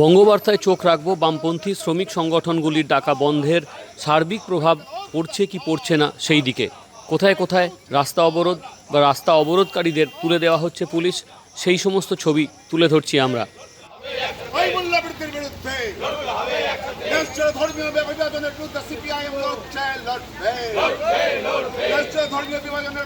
বঙ্গবার্তায় চোখ রাখব, বামপন্থী শ্রমিক সংগঠনগুলির ডাকা বন্ধের সার্বিক প্রভাব পড়ছে কি পড়ছে না সেই দিকে। কোথায় কোথায় রাস্তা অবরোধ বা রাস্তা অবরোধকারীদের তুলে দেওয়া হচ্ছে পুলিশ, সেই সমস্ত ছবি তুলে ধরছি আমরা। ধর্মীয় বিভাজনের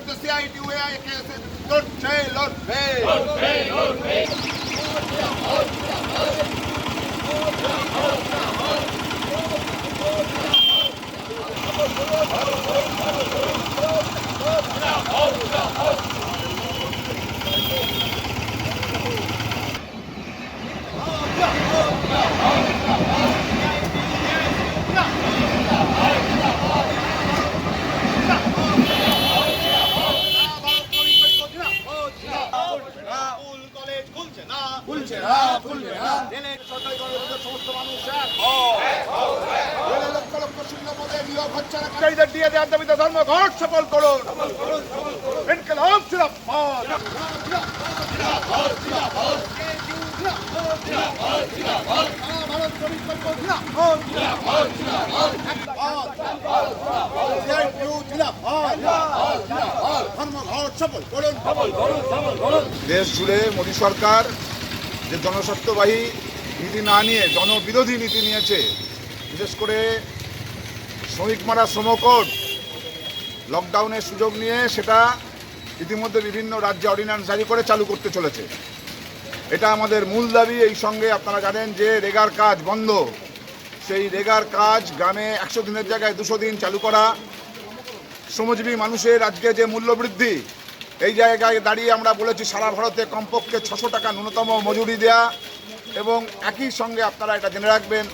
খুলছে না খুলছে না খুলবে না রেলের সরকারি কর্মচারীদের সমস্ত মানুষ এক। রেলে লক্ষ লক্ষ শূন্য পদে নিয়োগ হচ্ছে না। কারীদের দিয়ে দেওয়ার দাবিতে ধর্মঘট সফল করুন। ইনকলাব জিন্দাবাদ ভারত শ্রমিক পরিষদ জিন্দাবাদ ধর্মঘট সফল দেশ জুড়ে মোদী সরকার যে জনস্বার্থবাহী নীতি না নিয়ে, জনবিরোধী নীতি নিয়েছে, বিশেষ করে শ্রমিক মারা শ্রমকোড লকডাউনের সুযোগ নিয়ে সেটা ইতিমধ্যে বিভিন্ন রাজ্যে অর্ডিন্যান্স জারি করে চালু করতে চলেছে। এটা আমাদের মূল দাবি, এই সঙ্গে আপনারা জানেন যে রেগার কাজ বন্ধ। সেই রেগার কাজ গ্রামে একশো দিনের জায়গায় দুশো দিন চালু করা। শ্রমজীবী মানুষের আজকে যে মূল্যবৃদ্ধি এই জায়গায় দাঁড়িয়ে আমরা বলেছি, সারা ভারতে কমপক্ষে ছশো টাকা ন্যূনতম মজুরি দেয়া এবং একই সঙ্গে আপনারা এটা জেনে রাখবেন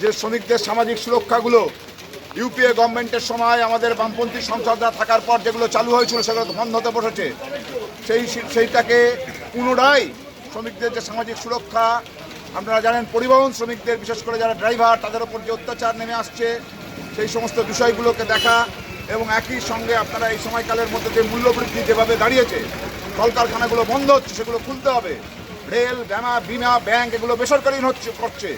যে শ্রমিকদের সামাজিক সুরক্ষাগুলো ইউপিএ গভর্নমেন্টের সময় আমাদের বামপন্থী সংসদরা থাকার পর যেগুলো চালু হয়েছিল সেগুলো বন্ধ হতে বসেছে। সেই সেইটাকে পুনরায় শ্রমিকদের যে সামাজিক সুরক্ষা, আপনারা জানেন পরিবহন শ্রমিকদের, বিশেষ করে যারা ড্রাইভার, তাদের ওপর যে অত্যাচার নেমে আসছে, সেই সমস্ত বিষয়গুলোকে দেখা। এবং একই সঙ্গে আপনারা এই সময়কালের মধ্যে যে মূল্যবৃদ্ধি যেভাবে দাঁড়িয়েছে, কলকারখানাগুলো বন্ধ হচ্ছে, সেগুলো খুলতে হবে। রেল, বিমা বিমা, ব্যাংক, এগুলো বেসরকারি হচ্ছে, করছে।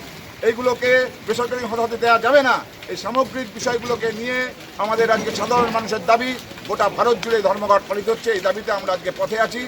এইগুলোকে বেসরকারি হতে দেওয়া যাবে না। এই সামগ্রিক বিষয়গুলোকে নিয়ে আমাদের আজকে সাধারণ মানুষের দাবি, গোটা ভারত জুড়ে ধর্মঘট পালিত হচ্ছে, এই দাবিতে আমরা আজকে পথে আছি।